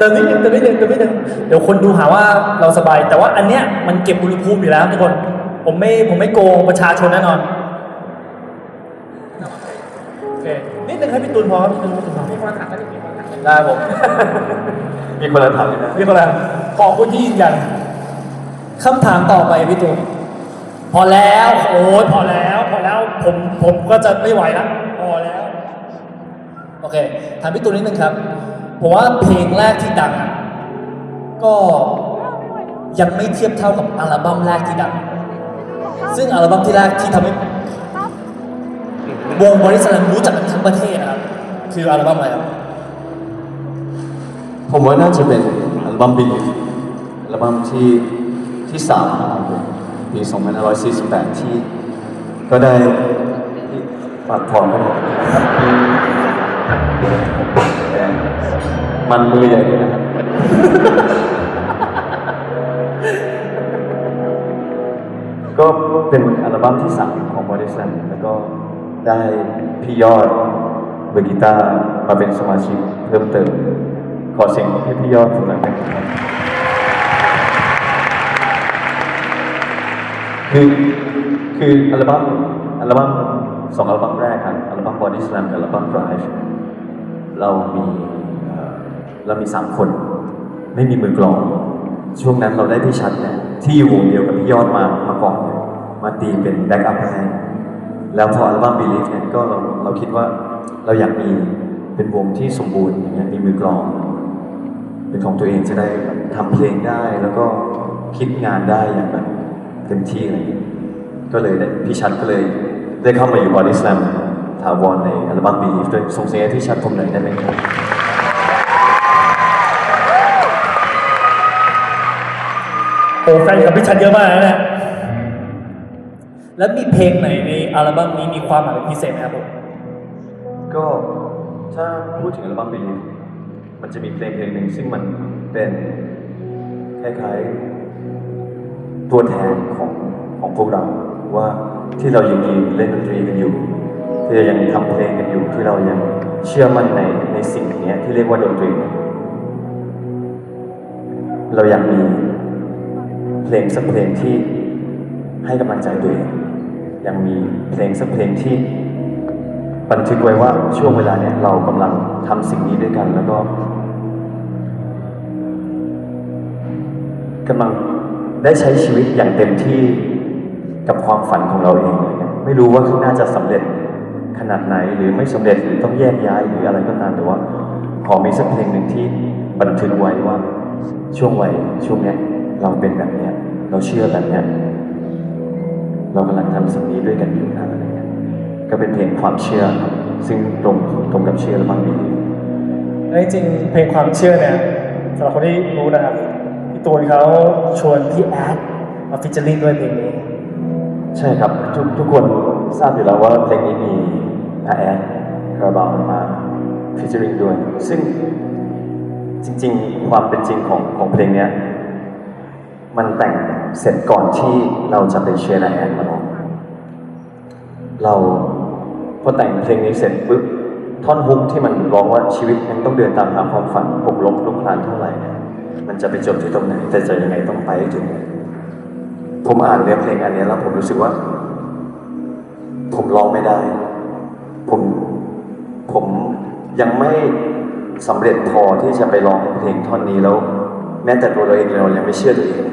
เติมนิดนึงเติมนิดนึงเติมนิดนึงเดี๋ยวคนดูหาว่าเราสบาย แต่ว่าอันเนี้ยมันเก็บอุณหภูมิอยู่แล้วทุกคน ผมไม่ผมไม่โกงประชาชนแน่นอนโอเคนิดนึงให้พี่ตูนพอครับนิดนึงให้พี่ตูนพอมีคนถามว่าจะมีคนถามได้ผม มีคนละถามเลยนะพี่คนละขอบคุณที่ยืนยันคำถามต่อไปพี่ตูนพอแล้วโอ้ยพอแล้ว พอแล้วผมผมก็จะไม่ไหวแล้วพอแล้ว โอเค ถามพี่ตูนนิดนึงครับ ผมว่าเพลงแรกที่ดังอะก็ยังไม่เทียบเท่ากับอัลบั้มแรกที่ดัง ซึ่งอัลบั้มที่แรกที่ทำให้วงบริษัทรู้จักกันทั้งประเทศนะครับ คืออัลบั้มอะไรครับ ผมว่าน่าจะเป็นอัลบั้มบิลอัลบั้มที่ที่สามของผมปี2548 ที่ก็ได้ฝากพรกันมั นมือใหญ่เลยนะครับก็เป็นอัลบั้มที่สามของบริษัทแล้วก็ได้พี่ยอดเบอร์กีตาร์มาเป็นสมาชิกเพิ่มเติม ขอเสียงให้พี่ยอดสักหน่อยนะครับคือคืออัลบั้มอัลบั้มสองอัลบั้มแรกครับอัลบั้ม Body Slam กับอัลบั้ม Drive เรามีเรามีสามคน ไม่มีมือกลอง ช่วงนั้นเราได้พี่ชัดเนี่ยที่อยู่วงเดียวกับพี่ยอดมามาก่อนมาตีเป็นแบ็กอัพให้แล้วพออัลบั้ม Believe เนี่ยก็เราเราคิดว่าเราอยากมีเป็นวงที่สมบูรณ์อย่างเงี้ยมีมือกลอง เป็นของตัวเองจะได้ทำเพลงได้แล้วก็คิดงานได้อย่างแบบเต็มที่อะไรอย่างเงี้ยก็เลยพี่ชัดก็เลยได้เข้ามาอยู่ Body Slam ถาวรในอัลบั้ม Believe ด้วยส่งเสียงให้พี่ชัดผมหน่อยได้ไหมครับโอ้แฟนกับพี่ชัดเยอะมากนะเนี่ยแล้วมีเพลงไหนในอัลบั้มนี้มีความหมายเป็นพิเศษไหมครับผมก็ถ้าพูดถึงอัลบั้มนี้มันจะมีเพลงเพลงหนึ่งซึ่งมันเป็นคล้ายๆตัวแทนของของพวกเราว่าที่เรายังยืนเล่นดนตรีกันอยู่ ที่เรายังทำเพลงกันอยู่ที่เรายังเชื่อมั่นในในสิ่งนี้ที่เรียกว่าดนตรี เราอยากมีเพลงสักเพลงที่ให้กำลังใจตัวเองยังมีเพลงสักเพลงที่บันทึกไว้ว่าช่วงเวลาเนี่ยเรากำลังทำสิ่งนี้ด้วยกันแล้วก็กำลังได้ใช้ชีวิตอย่างเต็มที่กับความฝันของเราเองไรเงี้ยไม่รู้ว่าข้างหน้าจะสำเร็จ ขนาดไหนหรือไม่สำเร็จหรือต้องแยกย้ายหรืออะไรก็ตามแต่ว่า ขอมีสักเพลงหนึ่งที่บันทึกไว้ว่าช่วงวัยช่วงเนี้ยเราเป็นแบบเนี้ยเราเชื่อแบบเนี้ยเรากำลังทำสิ่งนี้ด้วยกันอยู่นะอะไรเงี้ยก็เป็นเพลงความเชื่อครับซึ่งตรงตรงกับเชื่อและบางดีและจริงๆเพลงความเชื่อเนี่ยสำหรับคนที่รู้นะครับพี่ตูนเขาชวนพี่แอดมาฟิชเจอริ่งด้วยเพลงนี้ ใช่ครับทุกทุกคนทราบอยู่แล้วว่าเพลงนี้มี อาแอดคาราบาวมาฟิชเจอริงด้วย ซึ่งจริง ๆ ความเป็นจริงของของเพลงเนี้ยมันแต่งเสร็จก่อนที่เราจะไปเชียร์อาแอดมาร้องเราพอแต่งเพลงนี้เสร็จปุ๊บท่อนฮุกที่มันร้องว่าชีวิตยังต้องเดินตามหาความฝันหกล้มลุกคลานเท่าไหร่ มันจะไปจบที่ตรงไหน แต่จะยังไงต้องไปถึง ผมอ่านเนื้อเพลงอันนี้แล้วผมรู้สึกว่า ผมร้องไม่ได้ ผมผมยังไม่สำเร็จพอที่จะไปร้องเพลงท่อนนี้แล้ว แม้แต่ตัวเราเองเรายังไม่เชื่อตัวเอง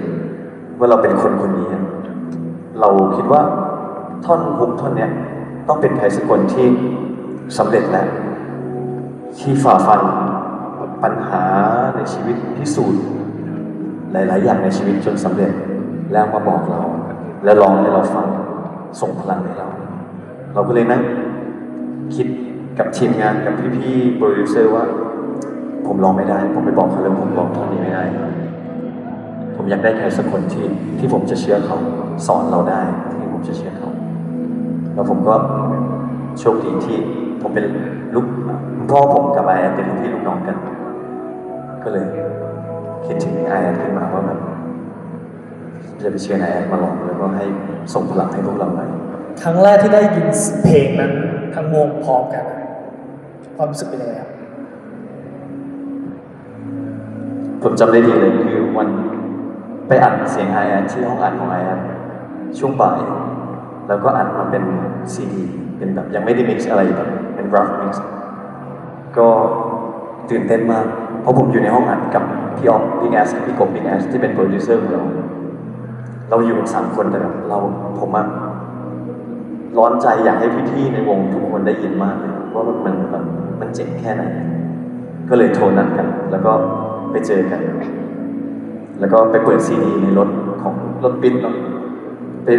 ว่าเราเป็นคนคนนี้ เราคิดว่าท่อนฮุกท่อนเนี้ยต้องเป็นใครสักคนที่สำเร็จแล้วที่ฝ่าฟันปัญหาในชีวิตพิสูจน์หลาย ๆ อย่างในชีวิตจนสำเร็จแล้วมาบอกเรา และร้องให้เราฟังส่งพลังให้เรา เราก็เลยนั่ คิดกับทีมงานกับพี่ๆโปรดิวเซอร์ว่า ผมร้องไม่ได้ ผมไปบอกเขาเลยว่าผมร้องท่อนนี้ไม่ได้ ผมอยากได้ใครสักคนที่ที่ผมจะเชื่อเขาสอนเราได้ที่ผมจะเชื่อเขา แล้วผมก็โชคดีที่ผมเป็นลูกพ่อผมกับไอแอนเป็นลูกพี่ลูกน้องกัน ก็เลยคิดถึงไอแอนขึ้นมาว่าแบบจะไปเชิญไอแอนมาลองแล้วก็ให้ส่งพลังให้พวกเราหน่อย ครั้งแรกที่ได้ยินเพลงนั้นทั้งวงพร้อมกัน ความรู้สึกเป็นยังไงครับผมจำได้ดีเลยคือวันไปอัดเสียงไอแอนที่ห้องอัดของไอแอนช่วงบ่าย แล้วก็อัดมาเป็นซีดีเป็นแบบยังไม่ได้มิกซ์อะไรแบบเป็นราฟมิกซ์ก็ตื่นเต้นมาก เพราะผมอยู่ในห้องอัดกับพี่ออฟพี่แอสพี่กบพี่แอสที่เป็นโปรดิวเซอร์ของเรา เราอยู่กันสามคนแต่แบบเราผมอะ ร้อนใจอยากให้พี่ๆในวงทุกคนได้ยินมากเลยว่ามันแบบมันเจ๋งแค่ไหน ก็เลยโทรนัดกัน แล้วก็ไปเจอกัน แล้วก็ไปเปิดซีดีในรถของรถปิ๊นเนาะไป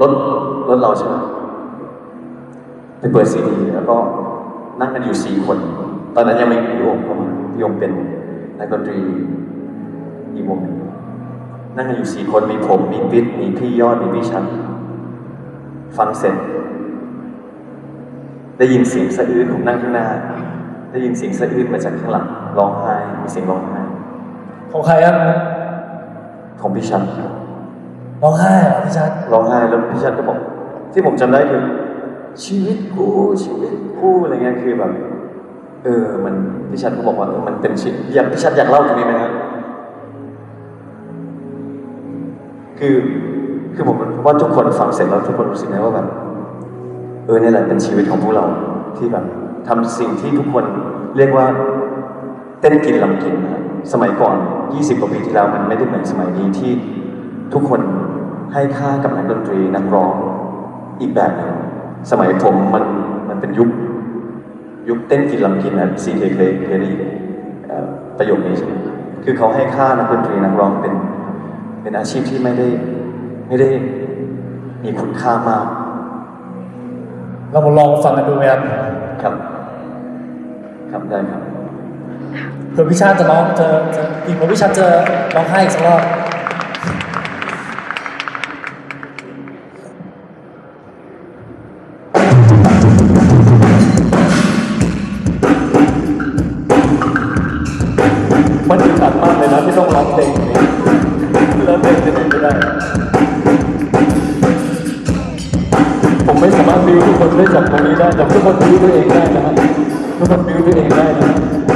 รถรถเราใช่ไหมไปเปิดซีดีแล้วก็นั่งกันอยู่สี่คน ตอนนั้นยังไม่มีพี่โยมเข้ามาพี่โยมเป็นนักดนตรีอีกวงนั่งกันอยู่สี่คนมีผมมีปิ๊ดมีพี่ยอดมีพี่ชัน ฟังเสร็จ ได้ยินเสียงสะอื้นผมนั่งข้างหน้า ได้ยินเสียงสะอื้นมาจากข้างหลังร้องไห้มีเสียงร้องไห้ของใครครับของพี่ชันร้องไห้เหรอพี่ชัดร้องไห้แล้วพี่ชันก็บอก ที่ผมจำได้คือชีวิตกูชีวิตกูอะไรเงี้ยคือแบบ เออ มันพี่ชันก็บอกว่าเออมันเป็นชีวิตอยากพี่ชันอยากเล่าตรงนี้ไหมครับคือ คือผมว่าทุกคนฟังเสร็จแล้วทุกคนรู้สึกไงว่าแบบเออเนี่ยแหละเป็นชีวิตของพวกเราที่แบบทำสิ่งที่ทุกคนเรียกว่าเต้นกินลำกินนะสมัยก่อน 20 กว่าปีที่แล้วมันไม่ได้เหมือนสมัยนี้ที่ทุกคนให้ค่ากับนักดนตรีนักร้องอีกแบบหนึ่งสมัยผมมันมันเป็นยุคยุคเต้นกินลำกินนะซีเคเคเคยได้ยินเอ่อประโยคนี้ใช่ไหมคือเขาให้ค่านักดนตรีนักร้องเป็นเป็นอาชีพที่ไม่ได้ ไม่ได้มีคุณค่ามาก เรามาลองฟังกันดูไหมครับครับ ครับได้ครับเผื่อพี่ชาติจะร้องจะจะอีกเผื่อพี่ชาติจะร้องไห้อีกสักรอบมันอึดอัดมากเลยนะที่ต้องร้องเพลงนี้แล้วเพลงจะไหนไม่ได้ ไม่สามารถบิวทุกคนได้จากตรงนี้ได้แต่ทุกคนบิวตัวเองได้นะครับทุกคนบิวตัวเองได้นะครับ